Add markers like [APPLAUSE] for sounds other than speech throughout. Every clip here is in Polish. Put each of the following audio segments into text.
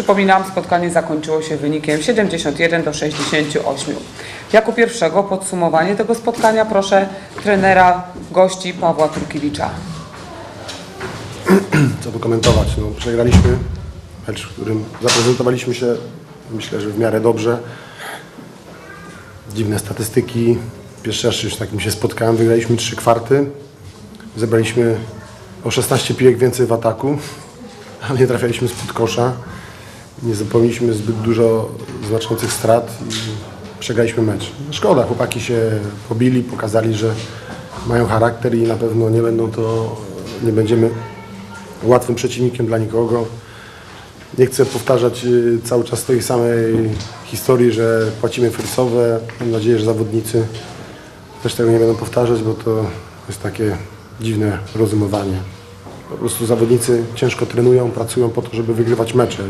Przypominam, spotkanie zakończyło się wynikiem 71 do 68. Jako pierwszego podsumowanie tego spotkania proszę trenera gości Pawła Turkiewicza. [CLEARS THROAT] co tu komentować. No, przegraliśmy mecz, w którym zaprezentowaliśmy się, myślę, że w miarę dobrze. Dziwne statystyki. Pierwszy raz już takim się spotkałem. Wygraliśmy trzy kwarty. Zebraliśmy o 16 pijek więcej w ataku, ale nie trafialiśmy spod kosza. Nie zapomnieliśmy zbyt dużo znaczących strat i przegraliśmy mecz. Szkoda, chłopaki się pobili, pokazali, że mają charakter i na pewno nie będą to, nie będziemy łatwym przeciwnikiem dla nikogo. Nie chcę powtarzać y, cały czas tej samej historii, że płacimy frysowe. Mam nadzieję, że zawodnicy też tego nie będą powtarzać, bo to jest takie dziwne rozumowanie. Po prostu zawodnicy ciężko trenują, pracują po to, żeby wygrywać mecze.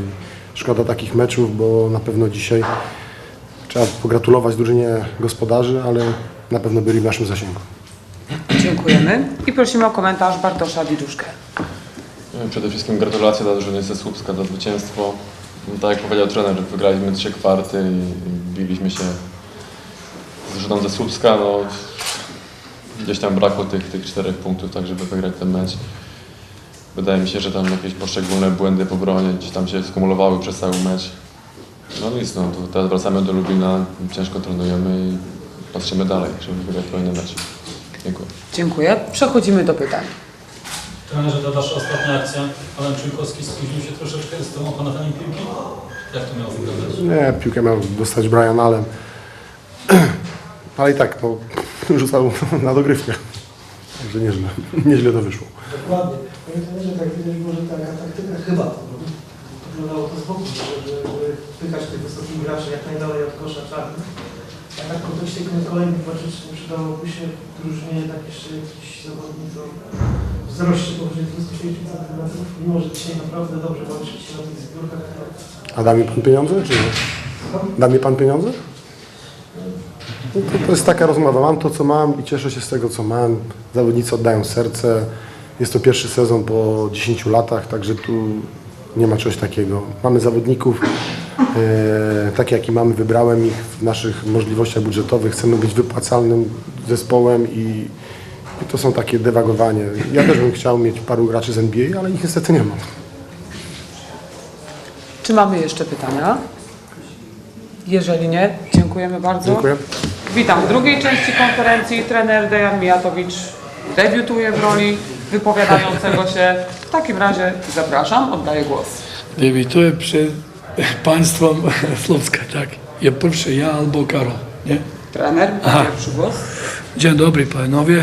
Szkoda takich meczów, bo na pewno dzisiaj trzeba pogratulować drużynie gospodarzy, ale na pewno byli w naszym zasięgu. Dziękujemy i prosimy o komentarz Bartosza Widzuszkę. Przede wszystkim gratulacje dla drużyny ze Słupska za zwycięstwo. No, tak jak powiedział trener, wygraliśmy trzy kwarty i, i biliśmy się z drużyną ze Słupska. No, gdzieś tam brakło tych, tych czterech punktów, tak żeby wygrać ten mecz. Wydaje mi się, że tam jakieś poszczególne błędy po obronie gdzieś tam się skumulowały przez cały mecz. No nic, no, to teraz wracamy do Lublina, ciężko trenujemy i patrzymy dalej, żeby wygrać kolejny mecz. Dziękuję. Dziękuję. Przechodzimy do pytań. Trenerze, to wasza ostatnia akcja. Alan Czujkowski spóźnił się troszeczkę z tą opanowaniem piłki. Jak to miało wyglądać? Nie, piłkę miał dostać Brian Allen. [CLEARS THROAT] Ale i tak, no, [LAUGHS] rzucał na dogrywkę. Także nieźle, [LAUGHS] nieźle to wyszło. Dokładnie. Panie trenerze, tak widać było, że taka taktyka chyba to wyglądało to z boku, żeby, żeby wpychać tych wysokich graczy jak najdalej od kosza czarnych. A tak w kontekście kolejnych meczy, czy nie przydałoby się drużynie jednak jeszcze jakiś zawodnik o wzroście powyżej 25 cm, mimo że dzisiaj naprawdę dobrze walczycie na tych zbiórkach, A da mi pan pieniądze, czy nie? Da mi pan pieniądze? No to, to jest taka rozmowa. Mam to, co mam i cieszę się z tego, co mam. Zawodnicy oddają serce. Jest to pierwszy sezon po 10 latach, także tu nie ma czegoś takiego. Mamy zawodników, e, tak jak i mamy, wybrałem ich w naszych możliwościach budżetowych. Chcemy być wypłacalnym zespołem i, i to są takie dewagowanie. Ja też bym chciał mieć paru graczy z NBA, ale ich niestety nie mam. Czy mamy jeszcze pytania? Jeżeli nie, dziękujemy bardzo. Dziękuję. Witam w drugiej części konferencji. Trener Dejan Mijatowicz debiutuje w roli wypowiadającego się. W takim razie zapraszam, oddaję głos. Debiutuję przed państwem Słupska, tak. Ja pierwszy, ja albo Karol, nie? Trener, Aha. pierwszy głos. Dzień dobry panowie.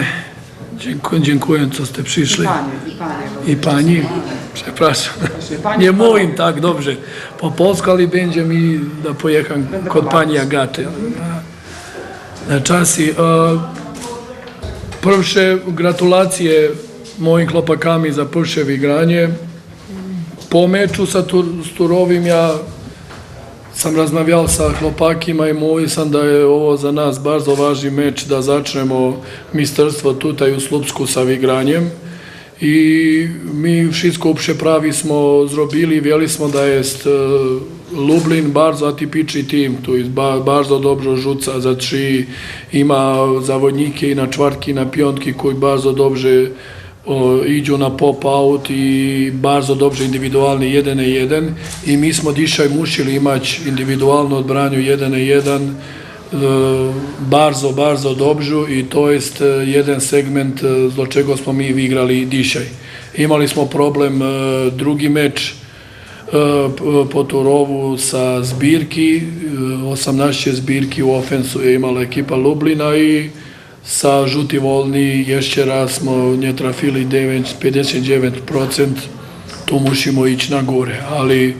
Dziękuję, dziękuję, co ste I przyszli. panie, i panie. I pani, przepraszam. Pani Nie mówię tak dobrze. Po polsku, ale będzie mi da pojechać kod pani Agaty. Na, na czas i e, pierwsze gratulacje moim chłopakami za pierwsze wygranie. Po meczu sa Tur, Turovim ja sam rozmawiał sa chłopakima i mówił sam da je ovo za nas bardzo važni meč da začnemo misterstvo tutaj u Slupsku sa igranjem. I mi wszystko przeprawi smo zrobili, wieli smo da jest Lublin bardzo atypični tim, tu jest ba, bardzo dobro rzuca trzy, ima zawodnike i na čvartki, i na pionki koji bardzo dobrze o, iđu na pop-out i bardzo dobrze indywidualny jeden na jeden i mi smo dzisiaj musieli imać indywidualnu odbranju jeden na jeden e, bardzo, bardzo dobrze i to jest e, jeden segment e, do czego smo mi igrali dzisiaj. Imali smo problem e, drugi meč e, po Turovu sa zbirki, e, 18 zbirki u ofensu je imala ekipa Lublina i sa žuti volni jeszcze raz smo nje trafili 9, 59%, tu musimo ići na gore, ali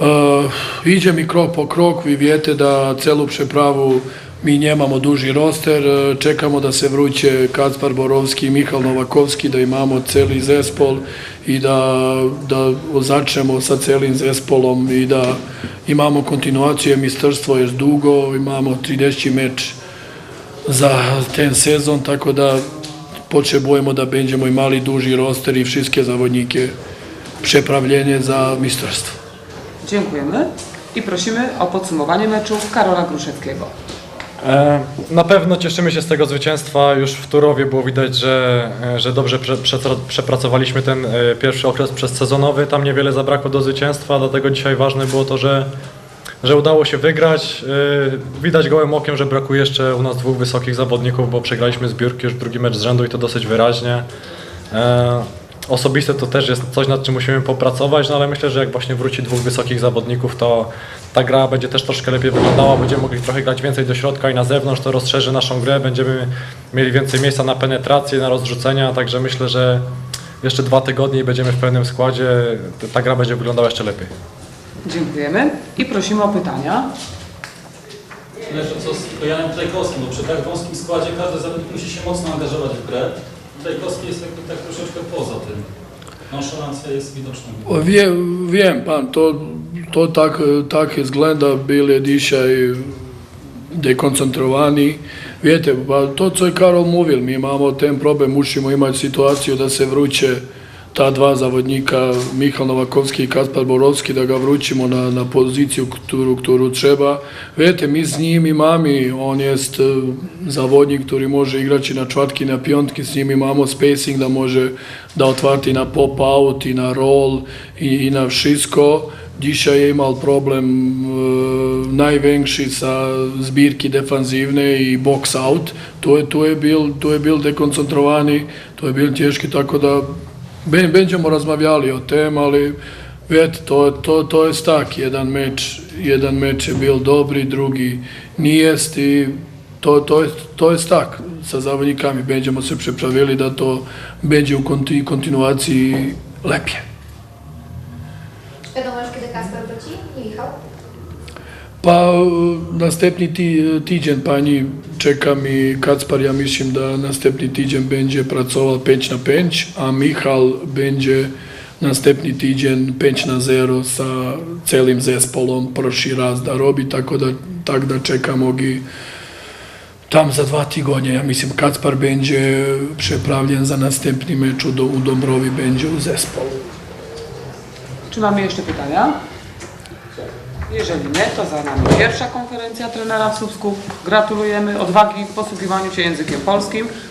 Uh, idzie mi krok po krok, vi wiete da celu przepravu mi nemamo duži roster, uh, čekamo da se vruće Kacpar Borovski i Mihal Novakovski, da imamo celi zespol i da, da začnemo sa celim zespolom i da imamo kontinuaciju, mistrstvo je dugo, imamo 30 meč za ten sezon, tako da potrzebujemo da będziemy imali duži roster i wszystkie zawodnike przeprawienie za mistrzostwo. Dziękujemy i prosimy o podsumowanie meczu Karola Gruszewskiego. E, Na pewno cieszymy się z tego zwycięstwa. Już w Turowie było widać, że, e, że dobrze prze, prze, przepracowaliśmy ten e, pierwszy okres przedsezonowy. Tam niewiele zabrakło do zwycięstwa, dlatego dzisiaj ważne było to, że, że udało się wygrać. Widać gołym okiem, że brakuje jeszcze u nas dwóch wysokich zawodników, bo przegraliśmy zbiórki już drugi mecz z rzędu i to dosyć wyraźnie. Osobiste to też jest coś, nad czym musimy popracować, no ale myślę, że jak właśnie wróci dwóch wysokich zawodników, to ta gra będzie też troszkę lepiej wyglądała, będziemy mogli trochę grać więcej do środka i na zewnątrz, to rozszerzy naszą grę, będziemy mieli więcej miejsca na penetrację, na rozrzucenia, także myślę, że jeszcze dwa tygodnie i będziemy w pełnym składzie, ta gra będzie wyglądała jeszcze lepiej. Dziękujemy i prosimy o pytania. Lecz co z Janem Trajkowskim, bo przy tak wąskim składzie każdy zawodnik musi się mocno angażować w grę. Trajkowski jest jakby tak troszeczkę poza tym. Nonszalancja jest widoczna. Wiem, wiem pan, to, to tak, tak izgleda, bili dzisiaj dekoncentrovani. Vidite, pa to co je Karol mówił, mi imamo ten problem, musimo imati situaciju da se vruće ta dva zavodnika, Michal Novakovski i Kaspar Borovski, da ga vrućimo na, na poziciju którą, którą trzeba. Vidite, mi s njim imami, on jest e, zavodnik, który može igraći na čvatki, na piontki, s njim imamo spacing da može da otvarti na pop-out i na roll i, i na wszystko. Dzisiaj je imao problem e, najveći sa zbirki defanzivne i box out. To je, to je bil, to je bil dekoncentrovani, to je bil teški, tako da Ben, ben ćemo razmavljali o tem, ali eto, to, to, to je stak. Jedan meč, jedan meč je bil dobri, drugi nijest i to, to, je, to je stak sa zavodnikami. Ben ćemo se pripravili da to beđe u konti, kontinuaciji lepije. Pa następny tydzień pani czeka mi Kacpar, ja myślę, da następny tydzień będzie pracował 5 na 5, a Michal będzie następny tydzień 5 na 0 sa celim zespolom prošli raz da robi, tako da, tak da czekamo gi tam za dwa tygodnie, ja myślę, Kacpar będzie przeprawiony za następny mecz u, u Dąbrowi, będzie u zespolu. Czy mamy jeszcze pytania? Jeżeli nie, to za nami pierwsza konferencja trenera w Słupsku. Gratulujemy odwagi w posługiwaniu się językiem polskim.